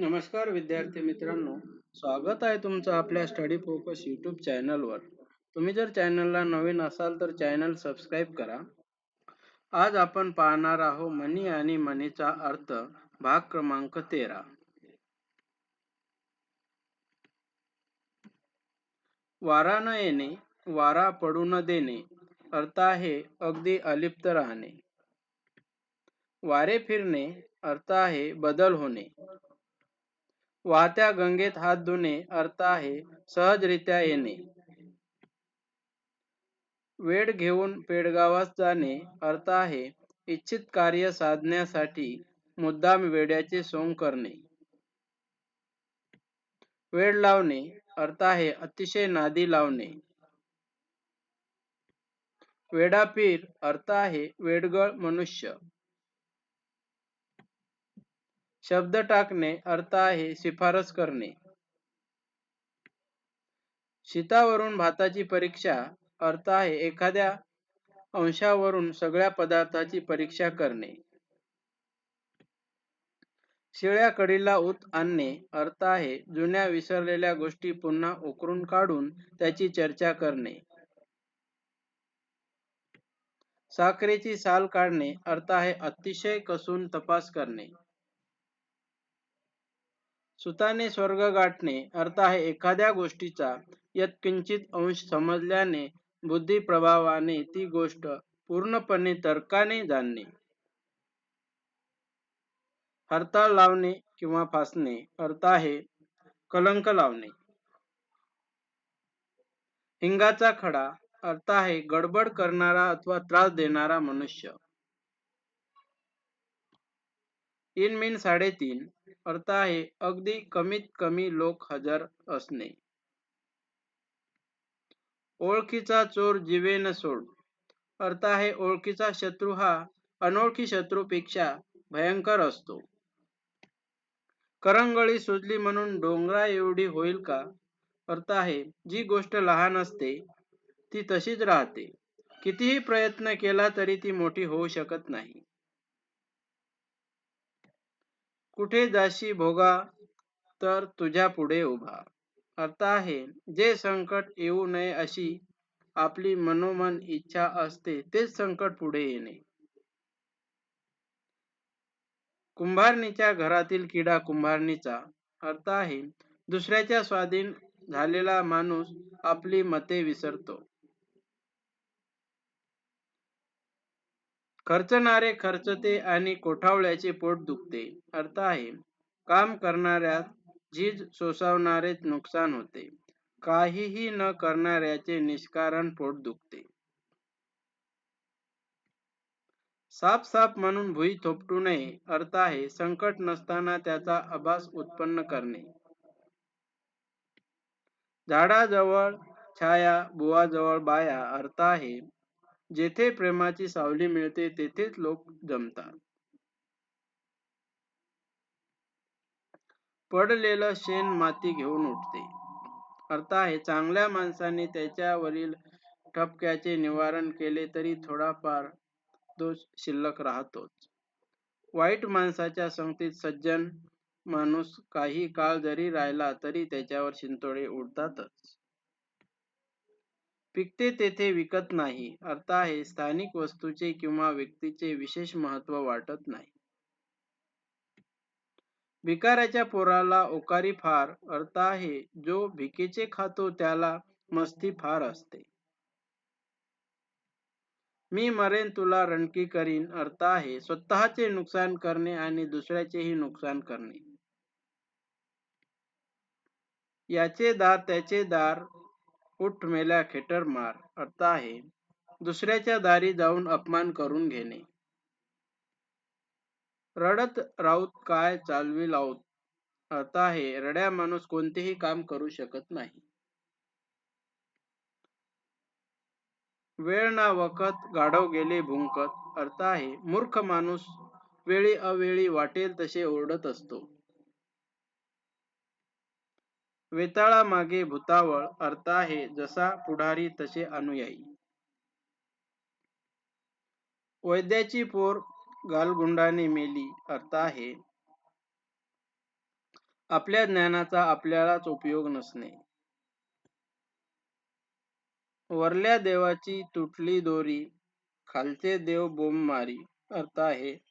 नमस्कार विद्यार्थी मित्रांनो. स्वागत आहे तुमचं आपल्या स्टडी फोकस यूट्यूब चॅनलवर तुम्ही जर चॅनलला नवीन असाल तर चॅनल सबस्क्राईब करा. आज आपण पाहणार आहोत मनी आणि मनीचा अर्थ भाग क्रमांक तेरा. वारा न येणे वारा पडू न देणे अर्थ आहे अगदी अलिप्त राहणे. वारे फिरणे अर्थ आहे बदल होणे. वाहत्या गंगेत हात धुणे अर्थ आहे सहजरित्या येणे. वेळ घेऊन पेडगावास जाणे अर्थ आहे इच्छित कार्य साधण्यासाठी मुद्दाम वेड्याचे सोंग करणे. वेळ लावणे अर्थ आहे अतिशय नादी लावणे. वेडापीर अर्थ आहे वेडगळ मनुष्य. शब्द टाकणे अर्थ आहे शिफारस करणे. शीतावरून भाताची परीक्षा अर्थ आहे एखाद्या अंशावरून सगळ्या पदार्थाची परीक्षा करणे. शिळ्या कडीला उत आणणे अर्थ आहे जुन्या विसरलेल्या गोष्टी पुन्हा उकरून काढून त्याची चर्चा करणे. साखरेची साल काढणे अर्थ आहे अतिशय कसून तपास करणे. सुताने स्वर्ग गाठणे अर्थ आहे एखाद्या गोष्टीचा. यत्किंचित अंश समजल्याने बुद्धी प्रभावाने ती गोष्ट पूर्णपणे तर्काने जाणणे. हरताळ लावणे किंवा फासणे अर्थ आहे कलंक लावणे. हिंगाचा खडा अर्थ आहे गडबड करणारा अथवा त्रास देणारा मनुष्य. इन मिन साडेतीन अर्थ आहे अगदी कमीत कमी लोक हजर असणे. ओळखीचा चोर जीवे न सोड. अर्थ आहे ओळखीचा शत्रू हा अनोळखी शत्रूपेक्षा भयंकर असतो. करंगळी सुजली म्हणून डोंगरा एवढी होईल का? अर्थ आहे जी गोष्ट लहान असते ती तशीच राहते. कितीही प्रयत्न केला तरी ती मोठी होऊ शकत नाही. कुठे जाशी भोगा तर तुझ्या पुढे उभा. अर्थ आहे जे संकट येऊ नये अशी आपली मनोमन इच्छा असते तेच संकट पुढे येणे. कुंभारणीच्या घरातील किडा कुंभारणीचा अर्थ आहे दुसऱ्याच्या स्वाधीन झालेला माणूस आपली मते विसरतो. खर्चणारे खर्चते आणि कोठावळ्याचे पोट दुखते. अर्थ आहे काम करणाऱ्या झीज सोसावणारे नुकसान होते. काहीही न करणाऱ्याचे निष्कारण पोट दुखते. साप साप म्हणून भुई थोपटू नये. अर्थ आहे संकट नसताना त्याचा अभास उत्पन्न करणे. झाडाजवळ छाया बुवाजवळ बाया. अर्थ आहे जेथे प्रेमाची सावली मिळते तेथेच लोक जमतात. पडलेलं शेण माती घेऊन उठते. अर्थ आहे चांगल्या माणसाने त्याच्यावरील ठपक्याचे निवारण केले तरी थोडाफार दोष शिल्लक राहतोच. वाईट माणसाच्या संगतीत सज्जन माणूस काही काळ जरी राहिला तरी त्याच्यावर शिंतोडे उडतातच. पिकते तेथे विकत नाही. अर्थ आहे स्थानिक वस्तूचे किंवा व्यक्तीचे विशेष महत्त्व वाटत नाही. भिकाऱ्याच्या पोराला ओकारी फार अर्थ आहे. जो भिकेचे खातो त्याला मस्ती फार असते. मी मरेन तुला रणकी करीन अर्थ आहे. स्वतःचे नुकसान करणे आणि दुसऱ्याचेही नुकसान करणे. याचे दार त्याचे दार उठ मेल्या खेटर मार अर्थ आहे. दुसऱ्याच्या दारी जाऊन अपमान करून घेणे. रडत राऊत काय चालवी लावत अर्थ आहे. रड्या माणूस कोणतेही काम करू शकत नाही. वेळ ना वखत गाढव गेले भुंकत. अर्थ आहे. मूर्ख माणूस वेळी अवेळी वाटेल तसे ओरडत असतो. वेताळा मागे भूतावळ अर्थ आहे जसा पुढारी तसे अनुयायी. वैद्याची पोर गालगुंडाने मेली अर्थ आहे. आपल्या ज्ञानाचा आपल्यालाच उपयोग नसणे. वरल्या देवाची तुटली दोरी खालचे देव बोंब मारी अर्थ आहे.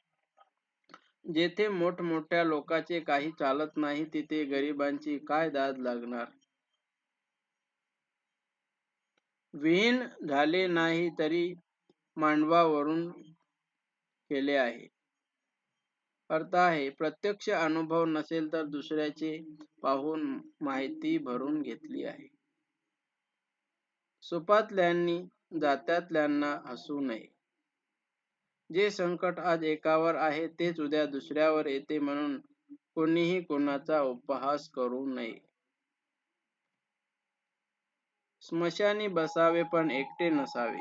जेथे मोठमोठ्या लोकांचे काही चालत नाही तिथे गरिबांची काय दाद लागणार? विहीन झाले नाही तरी मांडवावरून केले आहे. अर्थ आहे प्रत्यक्ष अनुभव नसेल तर दुसऱ्याचे पाहून माहिती भरून घेतली आहे. सुपातल्यांनी जात्यातल्यांना हसू नये. जे संकट आज एकावर आहे तेच उद्या दुसऱ्यावर येते म्हणून कोणीही कोणाचा उपहास करू नये. स्मशानी बसावे पण एकटे नसावे.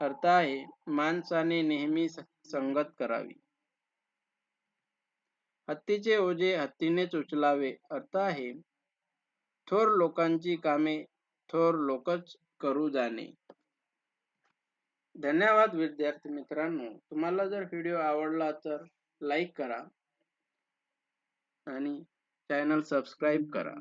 अर्थ आहे माणसाने नेहमी संगत करावी. हत्तीचे ओझे हत्तीनेच उचलावे. अर्थ आहे थोर लोकांची कामे थोर लोकच करू जाणे. धन्यवाद विद्यार्थी मित्रांनो. तुम्हाला जर व्हिडिओ आवडला तर लाईक करा आणि चॅनल सबस्क्राईब करा.